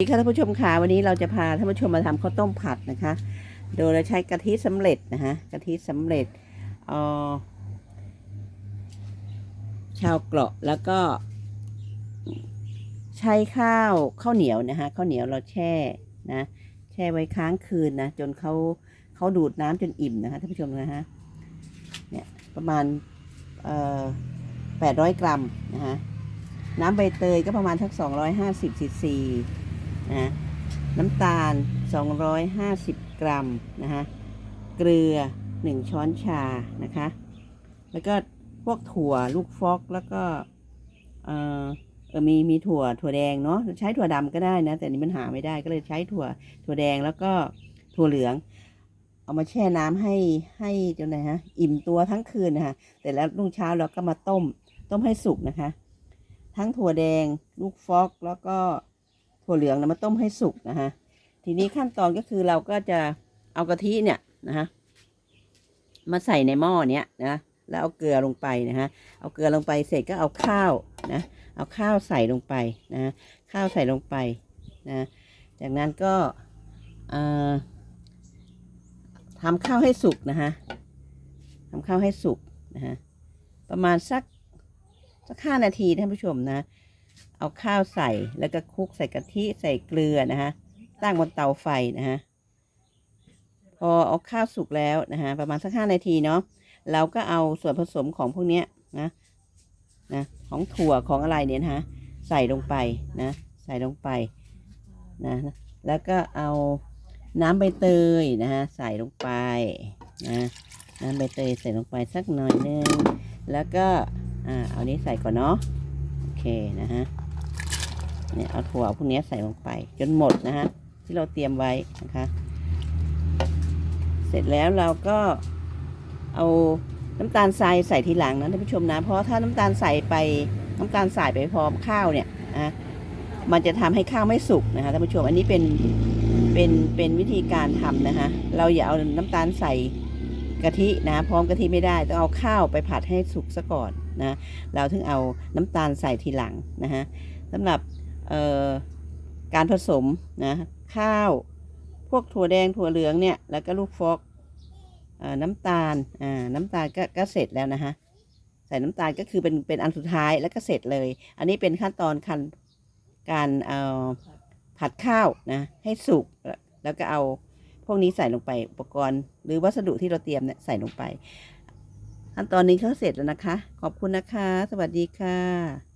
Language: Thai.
สวัสดีค่ะท่านผู้ชมค่ะวันนี้เราจะพาท่านผู้ชมมาทำข้าวต้มผัดนะคะ โดยเราใช้กะทิสำเร็จนะฮะกะทิสำเร็จเอ่อชาวเกราะแล้วก็ ใช้ข้าวข้าวเหนียวนะคะข้าวเหนียวเราแช่นะแช่ไว้ค้างคืนนะจนเขาเขาดูดน้ำจนอิ่มนะคะท่านผู้ชมนะฮะเนี่ยประมาณเอ่อแปดร้อยกรัมนะคะน้ำใบเตยก็ประมาณทักสองร้อยห้าสิบซีซี นะน้ำตาล 250 กรัมนะคะเกลือ 1 ช้อนชานะคะ แล้วก็พวกถั่วลูกฟอกแล้วก็เออเออมีมีถั่วถั่วแดงเนาะใช้ถั่วดำก็ได้นะ แต่นนี้มันหาไม่ได้ก็เลยใช้ถั่วถั่วแดงแล้วก็ถั่วเหลือง เอามาแช่น้ำให้ให้จนไหนฮะอิ่มตัวทั้งคืนนะคะแต่แล้วรุ่งเช้าเราก็มาต้ม ต้มให้สุกนะคะ ทั้งถั่วแดงลูกฟอกแล้วก็ ถั่วเหลืองนะมาต้มให้สุกนะคะทีนี้ขั้นตอนก็คือเราก็จะเอากะทิเนี่ยนะฮะมาใส่ในหม้อเนี้ยนะแล้วเอาเกลือลงไปนะฮะเอาเกลือลงไปเสร็จก็เอาข้าวนะเอาข้าวใส่ลงไปนะข้าวใส่ลงไปนะจากนั้นก็เอ่อทำข้าวให้สุกนะฮะทำข้าวให้สุกนะฮะประมาณสักสักห้านาทีท่านผู้ชมนะ เอาข้าวใส่แล้วก็คลุกใส่กะทิใส่เกลือนะฮะตั้งบนเตาไฟนะฮะพอเอาข้าวสุกแล้วนะฮะประมาณสักห้านาทีเนาะเราก็เอาส่วนผสมของพวกเนี้ยนะนะของถั่วของอะไรเนี่ยนะะใส่ลงไปนะใส่ลงไปนะแล้วก็เอาน้ำใบเตยนะฮะใส่ลงไปนะน้ำใบเตยใส่ลงไปสักหน่อยนึงแล้วก็อ่าเอานี้ใส่ก่อนเนาะ นะฮะเนี่ยเอาถั่วพวกนี้ใส่ลงไป จนหมดนะฮะที่เราเตรียมไว้นะคะ เสร็จแล้วเราก็เอาน้ำตาลทรายใส่ทีหลังนะท่านผู้ชมนะ เพราะถ้าน้ำตาลใส่ไปน้ำตาลใส่ไปพร้อมข้าวเนี่ยนะมันจะทำให้ข้าวไม่สุกนะคะท่านผู้ชมอันนี้เป็นเป็นเป็นวิธีการทำนะคะเราอย่าเอาน้ำตาลใส่ กะทินะพร้อมกะทิไม่ได้ต้องเอาข้าวไปผัดให้สุกซะก่อนนะเราถึงเอาน้ำตาลใส่ทีหลังนะฮะสำหรับการผสมนะข้าวพวกถั่วแดงถั่วเหลืองเนี่ยแล้วก็ลูกฟอกน้ำตาลอ่าน้ำตาลก็ก็เสร็จแล้วนะฮะใส่น้ำตาลก็คือเป็นเป็นอันสุดท้ายแล้วก็เสร็จเลย อันนี้เป็นขั้นตอนคันการเอ่อผัดข้าวนะให้สุกแล้วก็เอา พวกนี้ใส่ลงไปอุปกรณ์ หรือวัสดุที่เราเตรียมเนี่ยใส่ลงไปขั้นตอนนี้เขาเสร็จแล้วนะคะ ขอบคุณนะคะ สวัสดีค่ะ